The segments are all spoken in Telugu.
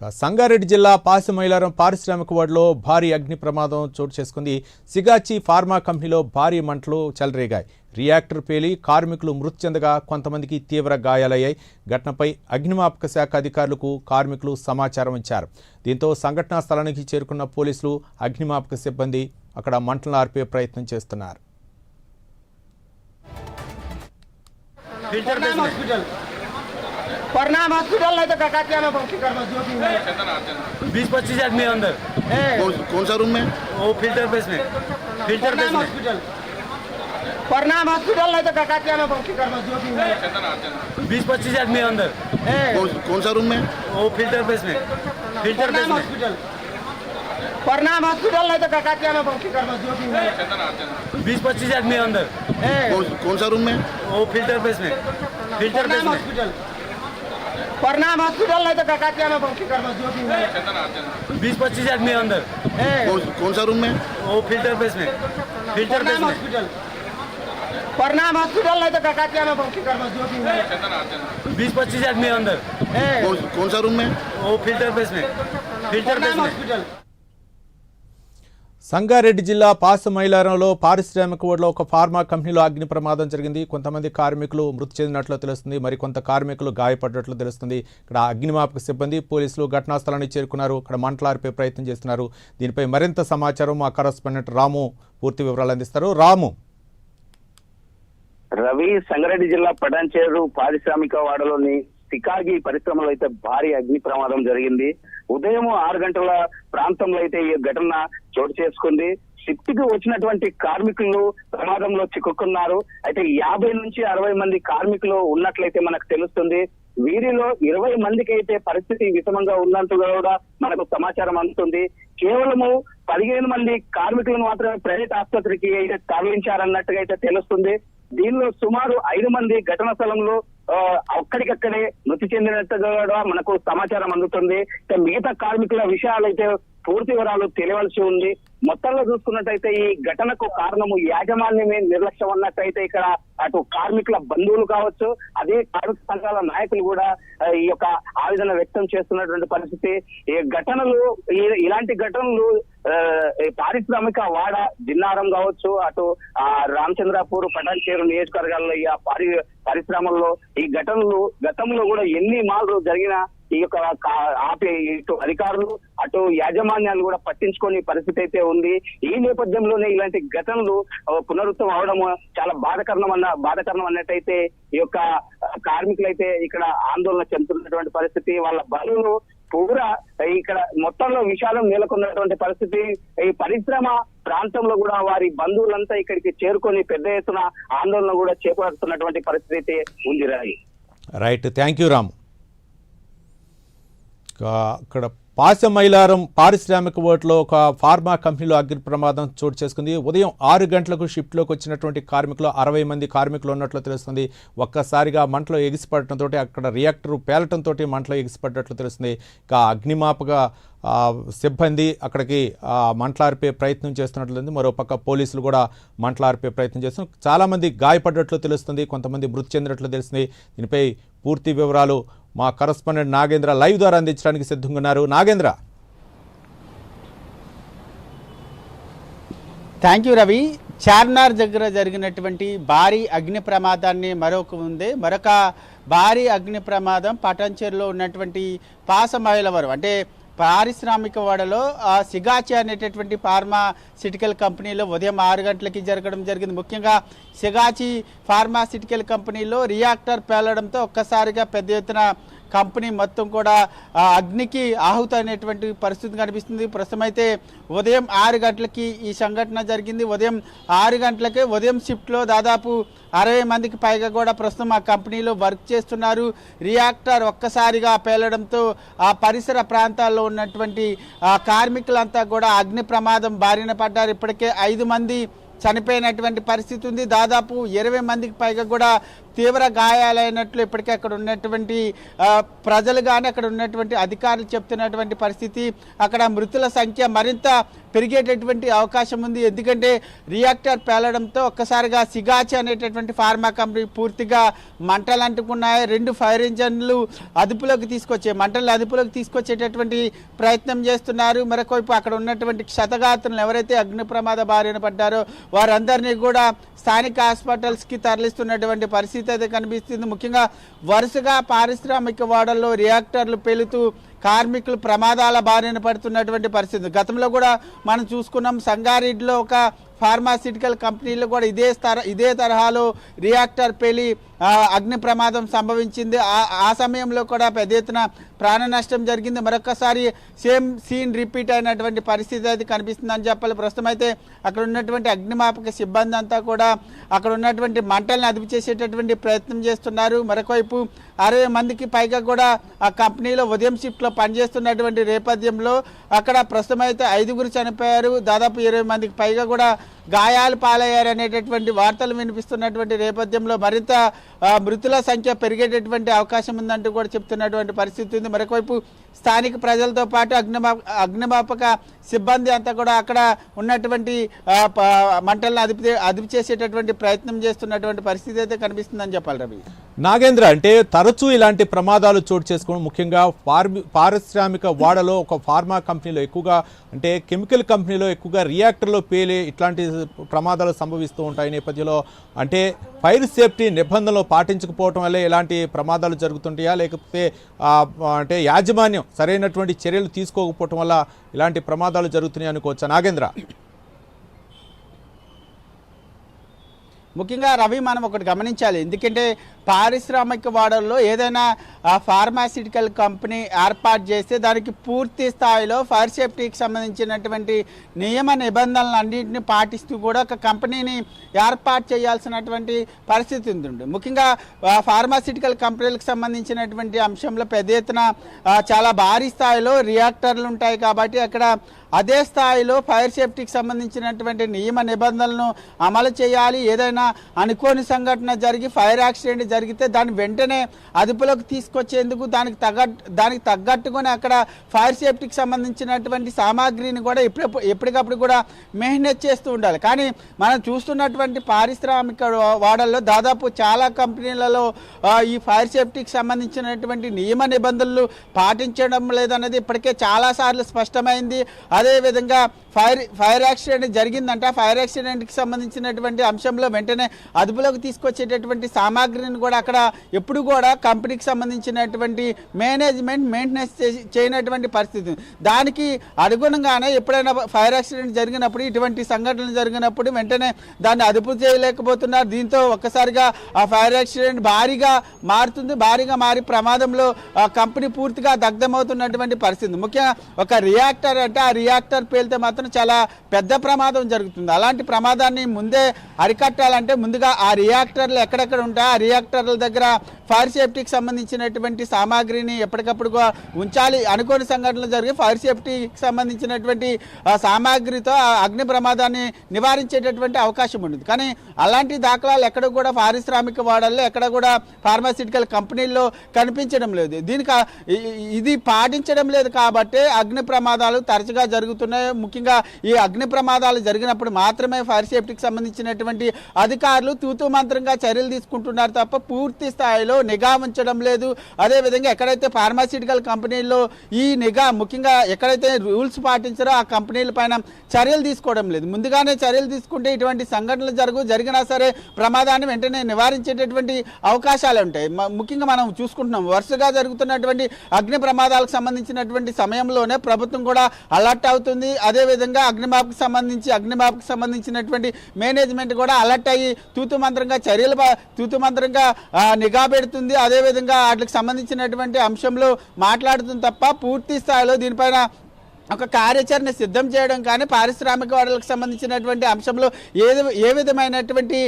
సంగారెడ్డి జిల్లా పాసిమైలారం పారిశ్రామిక వార్డులో భారీ అగ్ని ప్రమాదం చోటు చేసుకుంది. సిగాచి ఫార్మా కంపెనీలో భారీ మంటలు చెలరేగాయి. రియాక్టర్ పేలి కార్మికులు మృతి చెందగా కొంతమందికి తీవ్ర గాయాలయ్యాయి. ఘటనపై అగ్నిమాపక శాఖ అధికారులకు కార్మికులు సమాచారం ఇచ్చారు. దీంతో సంఘటనా స్థలానికి చేరుకున్న పోలీసులు అగ్నిమాపక సిబ్బంది అక్కడ మంటలను ఆర్పే ప్రయత్నం చేస్తున్నారు. प्रणाम हॉस्पिटल नहीं तो ककातिया में बहुत फिकर मत ज्योति में बीस पच्चीस आदमी अंदर। कौन कौन सा रूम में? वो फ़िल्टर बेस में। फ़िल्टर बेस में। हॉस्पिटल प्रणाम हॉस्पिटल नहीं तो ककातिया में बहुत फिकर मत ज्योति में बीस पच्चीस आदमी अंदर। कौन कौन सा रूम में? वो फ़िल्टर बेस में। फ़िल्टर बेस में। हॉस्पिटल प्रणाम हॉस्पिटल नहीं तो ककातिया में बहुत फिकर मत ज्योति में बीस पच्चीस आदमी अंदर। कौन कौन सा रूम में? वो फ़िल्टर बेस में। फ़िल्टर बेस में। हॉस्पिटल प्रणाम हॉस्पिटल नहीं तो ककातिया में भर्ती करना जो भी है बीस पच्चीस आदमी अंदर। कौन कौन सा रूम में? वो फ़िल्टर बेस में फ़िल्टर बेस में हॉस्पिटल प्रणाम हॉस्पिटल नहीं तो ककातिया में भर्ती करना जो भी है बीस पच्चीस आदमी अंदर। कौन कौन सा रूम में? वो फ़िल्टर बेस में फ़िल्टर बेस में हॉस्पिटल సంగారెడ్డి జిల్లా పాసమైలారంలో పారిశ్రామిక ఓడలో ఒక ఫార్మా కంపెనీలో అగ్ని ప్రమాదం జరిగింది. కొంతమంది కార్మికులు మృతి చెందినట్లు తెలుస్తుంది. మరికొంత కార్మికులు గాయపడినట్లు తెలుస్తుంది. ఇక్కడ అగ్నిమాపక సిబ్బంది పోలీసులు ఘటనా స్థలానికి చేరుకున్నారు. ఇక్కడ మంటలార్పే ప్రయత్నం చేస్తున్నారు. దీనిపై మరింత సమాచారం మా కరస్పాండెంట్ రాము పూర్తి వివరాలు అందిస్తారు. రాము. రవి సంగారెడ్డి జిల్లా పటాన్చేరు పారిశ్రామిక వాడలోని సికాగి పరిశ్రమలో అయితే భారీ అగ్ని ప్రమాదం జరిగింది. ఉదయం ఆరు గంటల ప్రాంతంలో అయితే ఈ ఘటన చోటు చేసుకుంది. షిఫ్ట్కి వచ్చినటువంటి కార్మికులు ప్రమాదంలో చిక్కుకున్నారు. అయితే యాభై నుంచి అరవై మంది కార్మికులు ఉన్నట్లయితే మనకు తెలుస్తుంది. వీరిలో ఇరవై మందికి అయితే పరిస్థితి విషమంగా ఉన్నట్టుగా కూడా మనకు సమాచారం అందుతుంది. కేవలము పదిహేను మంది కార్మికులను మాత్రమే ప్రైవేట్ ఆసుపత్రికి అయితే తరలించారన్నట్టుగా అయితే తెలుస్తుంది. దీనిలో సుమారు ఐదు మంది ఘటన స్థలంలో అక్కడికక్కడే మృతి చెందినట్టుగా కూడా మనకు సమాచారం అందుతుంది. మిగతా కార్మికుల విషయాలైతే పూర్తి వివరాలు తెలియవలసి ఉంది. మొత్తంలో చూసుకున్నట్టయితే ఈ ఘటనకు కారణము యాజమాన్యమే నిర్లక్ష్యం అన్నట్టయితే ఇక్కడ అటు కార్మికుల బంధువులు కావచ్చు అదే కార్మిక సంఘాల నాయకులు కూడా ఈ యొక్క ఆవేదన వ్యక్తం చేస్తున్నటువంటి పరిస్థితి. ఈ ఘటనలు ఇలాంటి ఘటనలు పారిశ్రామిక వాడ జిన్నారం కావచ్చు అటు ఆ రామచంద్రాపూర్ పటాన్చేరు నియోజకవర్గాల్లో ఈ పారి పరిశ్రమల్లో ఈ ఘటనలు గతంలో కూడా ఎన్ని మార్లు జరిగినా ఈ యొక్క ఆపే ఇటు అధికారులు అటు యాజమాన్యాలు కూడా పట్టించుకొని పరిస్థితి అయితే ఉంది. ఈ నేపథ్యంలోనే ఇలాంటి ఘటనలు పునరుత్వం అవడం చాలా బాధకరణం అన్న బాధకరణం అన్నట్టయితే ఈ యొక్క కార్మికులు అయితే ఇక్కడ ఆందోళన చెందుతున్నటువంటి పరిస్థితి వాళ్ళ బరువులు పూరా ఇక్కడ మొత్తంలో విషాదం నెలకొన్నటువంటి పరిస్థితి. ఈ పరిశ్రమ ప్రాంతంలో కూడా వారి బంధువులంతా ఇక్కడికి చేరుకొని పెద్ద ఎత్తున ఆందోళన కూడా చేపడుతున్నటువంటి పరిస్థితి అయితే ఉంది రాయి. రైట్ థ్యాంక్ యూ రామ్ అక్కడ పాసమైలారం పారిశ్రామిక ఓట్లో ఒక ఫార్మా కంపెనీలో అగ్ని ప్రమాదం చోటు చేసుకుంది. ఉదయం ఆరు గంటలకు షిఫ్ట్లోకి వచ్చినటువంటి కార్మికులు అరవై మంది కార్మికులు ఉన్నట్లు తెలుస్తుంది. ఒక్కసారిగా మంటలో ఎగిసిపడటంతో అక్కడ రియాక్టర్ పేలటంతో మంటలో ఎగిసిపడ్డట్లు తెలుస్తుంది. ఇక అగ్నిమాపక సిబ్బంది అక్కడికి మంటలార్పే ప్రయత్నం చేస్తున్నట్లుంది. మరోపక్క పోలీసులు కూడా మంటలార్పే ప్రయత్నం చేస్తున్నారు. చాలామంది గాయపడ్డట్లు తెలుస్తుంది. కొంతమంది మృతి చెందినట్లు తెలుస్తుంది. దీనిపై పూర్తి వివరాలు మా కరస్పాండెంట్ నాగేంద్ర లైవ్ ద్వారా అందించడానికి సిద్ధంగా ఉన్నారు. నాగేంద్ర. థ్యాంక్ యూ రవి చార్మినార్ దగ్గర జరిగినటువంటి భారీ అగ్ని ప్రమాదాన్ని మరొక ఉంది. మరొక భారీ అగ్ని ప్రమాదం పటాన్చేరులో ఉన్నటువంటి పాసమైలవరం అంటే పారిశ్రామిక వాడలో ఆ సిగాచి అనేటటువంటి ఫార్మాసిటికల్ కంపెనీలో ఉదయం ఆరు గంటలకి జరగడం జరిగింది. ముఖ్యంగా సిగాచి ఫార్మాసిటికల్ కంపెనీలో రియాక్టర్ పేలడంతో ఒక్కసారిగా పెద్ద ఎత్తున కంపెనీ మొత్తం కూడా అగ్నికి అగ్నికి ఆహుతైనటువంటి పరిస్థితి కనిపిస్తుంది. ప్రస్తుతం అయితే ఉదయం ఆరు గంటలకి ఈ సంఘటన జరిగింది. ఉదయం ఆరు గంటలకే ఉదయం షిఫ్ట్లో దాదాపు అరవై మందికి పైగా కూడా ప్రస్తుతం ఆ కంపెనీలో వర్క్ చేస్తున్నారు. రియాక్టర్ ఒక్కసారిగా పేలడంతో ఆ పరిసర ప్రాంతాల్లో ఉన్నటువంటి కార్మికులంతా కూడా అగ్ని ప్రమాదం బారిన పడ్డారు. ఇప్పటికే ఐదు మంది చనిపోయినటువంటి పరిస్థితి ఉంది. దాదాపు ఇరవై మందికి పైగా కూడా తీవ్ర గాయాలైనట్లు ఇప్పటికే అక్కడ ఉన్నటువంటి ప్రజలు కానీ అక్కడ ఉన్నటువంటి అధికారులు చెప్తున్నటువంటి పరిస్థితి అక్కడ మృతుల సంఖ్య మరింత పెరిగేటటువంటి అవకాశం ఉంది. ఎందుకంటే రియాక్టర్ పేలడంతో ఒక్కసారిగా సిగాచి అనేటటువంటి ఫార్మా కంపెనీ పూర్తిగా మంటలు అంటుకున్నాయి. రెండు ఫైర్ ఇంజన్లు అదుపులోకి తీసుకొచ్చే మంటలు అదుపులోకి తీసుకొచ్చేటటువంటి ప్రయత్నం చేస్తున్నారు. మరొకవైపు అక్కడ ఉన్నటువంటి క్షతగాత్రులు ఎవరైతే అగ్ని ప్రమాద బారిన పడ్డారో వారందరినీ కూడా స్థానిక హాస్పిటల్స్కి తరలిస్తున్నటువంటి పరిస్థితి అయితే కనిపిస్తుంది. ముఖ్యంగా వరుసగా పారిశ్రామిక వాడల్లో రియాక్టర్లు పెలుతూ కార్మికులు ప్రమాదాల బారిన పడుతున్నటువంటి పరిస్థితి. గతంలో కూడా మనం చూసుకున్నాం సంగారెడ్డిలో ఒక ఫార్మాసిటికల్ కంపెనీలు కూడా ఇదే ఇదే తరహాలో రియాక్టర్ పెళ్ళి అగ్ని ప్రమాదం సంభవించింది. ఆ సమయంలో కూడా పెద్ద ఎత్తున ప్రాణ నష్టం జరిగింది. మరొకసారి సేమ్ సీన్ రిపీట్ అయినటువంటి పరిస్థితి అయితే కనిపిస్తుందని చెప్పాలి. ప్రస్తుతం అయితే అక్కడ ఉన్నటువంటి అగ్నిమాపక సిబ్బంది అంతా కూడా అక్కడ ఉన్నటువంటి మంటల్ని అదుపు చేసేటటువంటి ప్రయత్నం చేస్తున్నారు. మరొకవైపు అరవై మందికి పైగా కూడా ఆ కంపెనీలో ఉదయం షిఫ్ట్లో పనిచేస్తున్నటువంటి నేపథ్యంలో అక్కడ ప్రస్తుతం అయితే ఐదుగురు చనిపోయారు. దాదాపు ఇరవై మందికి పైగా కూడా గాయాలు పాలయ్యారు అనేటటువంటి వార్తలు వినిపిస్తున్నటువంటి నేపథ్యంలో మరింత మృతుల సంఖ్య పెరిగేటటువంటి అవకాశం ఉందంటూ కూడా చెప్తున్నటువంటి పరిస్థితి ఉంది. మరొకవైపు స్థానిక ప్రజలతో పాటు అగ్నిమా అగ్నిమాపక సిబ్బంది అంతా కూడా అక్కడ ఉన్నటువంటి ప- మంటలను అదుపు అదుపు చేసేటటువంటి ప్రయత్నం చేస్తున్నటువంటి పరిస్థితి అయితే కనిపిస్తుందని చెప్పాలి రవి. నాగేంద్ర అంటే తరచూ ఇలాంటి ప్రమాదాలు చోటు చేసుకోవడం ముఖ్యంగా ఫార్మి పారిశ్రామిక వాడలో ఒక ఫార్మా కంపెనీలో ఎక్కువగా అంటే కెమికల్ కంపెనీలో ఎక్కువగా రియాక్టర్లో పేలే ఇట్లాంటి ప్రమాదాలు సంభవిస్తూ ఉంటాయి నేపథ్యంలో. అంటే ఫైర్ సేఫ్టీ నిబంధనలు పాటించకపోవటం వల్ల ఇలాంటి ప్రమాదాలు జరుగుతుంటాయా? లేకపోతే అంటే యాజమాన్యం సరైనటువంటి చర్యలు తీసుకోకపోవటం వల్ల ఇలాంటి ప్రమాదాలు జరుగుతున్నాయి అనుకోవచ్చా? నాగేంద్ర. ముఖ్యంగా రవి మనం ఒకటి గమనించాలి. ఎందుకంటే పారిశ్రామిక వాడల్లో ఏదైనా ఫార్మాసిటికల్ కంపెనీ ఏర్పాటు చేస్తే దానికి పూర్తి స్థాయిలో ఫైర్ సేఫ్టీకి సంబంధించినటువంటి నియమ నిబంధనలు అన్నింటిని పాటిస్తూ కూడా ఒక కంపెనీని ఏర్పాటు చేయాల్సినటువంటి పరిస్థితి ఉంది ముఖ్యంగా ఫార్మాసిటికల్ కంపెనీలకు సంబంధించినటువంటి అంశంలో పెద్ద ఎత్తున చాలా భారీ స్థాయిలో రియాక్టర్లు ఉంటాయి కాబట్టి అక్కడ అదే స్థాయిలో ఫైర్ సేఫ్టీకి సంబంధించినటువంటి నియమ నిబంధనలను అమలు చేయాలి. ఏదైనా అనుకోని సంఘటన జరిగి ఫైర్ యాక్సిడెంట్ జరిగితే దాన్ని వెంటనే అదుపులోకి తీసుకొచ్చేందుకు దానికి తగ్గట్ దానికి తగ్గట్టుగానే అక్కడ ఫైర్ సేఫ్టీకి సంబంధించినటువంటి సామాగ్రిని కూడా ఎప్పుడప్పుడు ఎప్పటికప్పుడు కూడా మెయింటైన్ చేస్తూ ఉండాలి. కానీ మనం చూస్తున్నటువంటి పారిశ్రామిక వాడల్లో దాదాపు చాలా కంపెనీలలో ఈ ఫైర్ సేఫ్టీకి సంబంధించినటువంటి నియమ నిబంధనలు పాటించడం లేదన్నది ఇప్పటికే చాలాసార్లు స్పష్టమైంది. అదేవిధంగా ఫైర్ ఫైర్ యాక్సిడెంట్ జరిగిందంట. ఫైర్ యాక్సిడెంట్కి సంబంధించినటువంటి అంశంలో వెంటనే అదుపులోకి తీసుకొచ్చేటటువంటి సామాగ్రిని కూడా అక్కడ ఎప్పుడు కూడా కంపెనీకి సంబంధించినటువంటి మేనేజ్మెంట్ మెయింటెనెన్స్ చేయనటువంటి పరిస్థితి. దానికి అనుగుణంగానే ఎప్పుడైనా ఫైర్ యాక్సిడెంట్ జరిగినప్పుడు ఇటువంటి సంఘటనలు జరిగినప్పుడు వెంటనే దాన్ని అదుపు చేయలేకపోతున్నారు. దీంతో ఒక్కసారిగా ఆ ఫైర్ యాక్సిడెంట్ భారీగా మారుతుంది. భారీగా మారి ప్రమాదంలో ఆ కంపెనీ పూర్తిగా దగ్ధమవుతున్నటువంటి పరిస్థితి. ముఖ్యంగా ఒక రియాక్టర్ అంటే ఆ రియాక్టర్ పేలితే మాత్రం చాలా పెద్ద ప్రమాదం జరుగుతుంది. అలాంటి ప్రమాదాన్ని ముందే అరికట్టాలంటే ముందుగా ఆ రియాక్టర్లు ఎక్కడెక్కడ ఉంటాయి ఆ రియాక్టర్ రియాక్టర్ల దగ్గర ఫైర్ సేఫ్టీకి సంబంధించినటువంటి సామాగ్రిని ఎప్పటికప్పుడు ఉంచాలి అనుకోని సంఘటనలు జరిగి ఫైర్ సేఫ్టీకి సంబంధించినటువంటి సామాగ్రితో ఆ అగ్ని ప్రమాదాన్ని నివారించేటటువంటి అవకాశం ఉంటుంది కానీ అలాంటి దాఖలాలు ఎక్కడ కూడా పారిశ్రామిక వాడల్లో ఎక్కడ కూడా ఫార్మాసిటికల్ కంపెనీల్లో కనిపించడం లేదు. దీనికి ఇది పాటించడం లేదు కాబట్టి అగ్ని ప్రమాదాలు తరచుగా జరుగుతున్నాయి. ముఖ్యంగా ఈ అగ్ని ప్రమాదాలు జరిగినప్పుడు మాత్రమే ఫైర్ సేఫ్టీకి సంబంధించినటువంటి అధికారులు తూతు మంత్రంగా చర్యలు తీసుకుంటున్నారు తప్ప పూర్తి స్థాయిలో నిఘా ఉంచడం లేదు. అదేవిధంగా ఎక్కడైతే ఫార్మాసిటికల్ కంపెనీల్లో ఈ నిఘా ముఖ్యంగా ఎక్కడైతే రూల్స్ పాటించారో ఆ కంపెనీల పైన చర్యలు తీసుకోవడం లేదు. ముందుగానే చర్యలు తీసుకుంటే ఇటువంటి సంఘటనలు జరుగు జరిగినా సరే ప్రమాదాన్ని వెంటనే నివారించేటటువంటి అవకాశాలు ఉంటాయి. ముఖ్యంగా మనం చూసుకుంటున్నాం. వరుసగా జరుగుతున్నటువంటి అగ్ని ప్రమాదాలకు సంబంధించినటువంటి సమయంలోనే ప్రభుత్వం కూడా అలర్ట్ అవుతుంది. అదేవిధంగా అగ్నిమాపకు సంబంధించి అగ్నిమాపకు సంబంధించినటువంటి మేనేజ్మెంట్ కూడా అలర్ట్ అయ్యి తూతు మంత్రంగా చర్యలు ప- తూతు మంత్రంగా నిఘా పెడుతుంది. అదేవిధంగా వాటికి సంబంధించినటువంటి అంశంలో మాట్లాడుతుంది తప్ప పూర్తి స్థాయిలో దీనిపైన ఒక కార్యాచరణ సిద్ధం చేయడం కానీ పారిశ్రామిక వాడలకు సంబంధించినటువంటి అంశంలో ఏ ఏ విధమైనటువంటి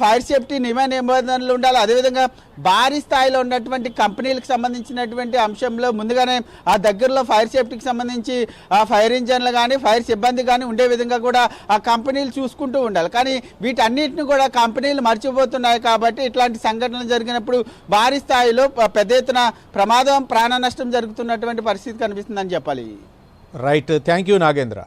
ఫైర్ సేఫ్టీ నియమ నిబంధనలు ఉండాలి అదేవిధంగా భారీ స్థాయిలో ఉన్నటువంటి కంపెనీలకు సంబంధించినటువంటి అంశంలో ముందుగానే ఆ దగ్గరలో ఫైర్ సేఫ్టీకి సంబంధించి ఆ ఫైర్ ఇంజన్లు కానీ ఫైర్ సిబ్బంది కానీ ఉండే విధంగా కూడా ఆ కంపెనీలు చూసుకుంటూ ఉండాలి. కానీ వీటన్నిటిని కూడా కంపెనీలు మర్చిపోతున్నాయి కాబట్టి ఇట్లాంటి సంఘటనలు జరిగినప్పుడు భారీ స్థాయిలో పెద్ద ఎత్తున ప్రమాదం ప్రాణ నష్టం జరుగుతున్నటువంటి పరిస్థితి కనిపిస్తుందని చెప్పాలి. రైట్. Thank you Nagendra.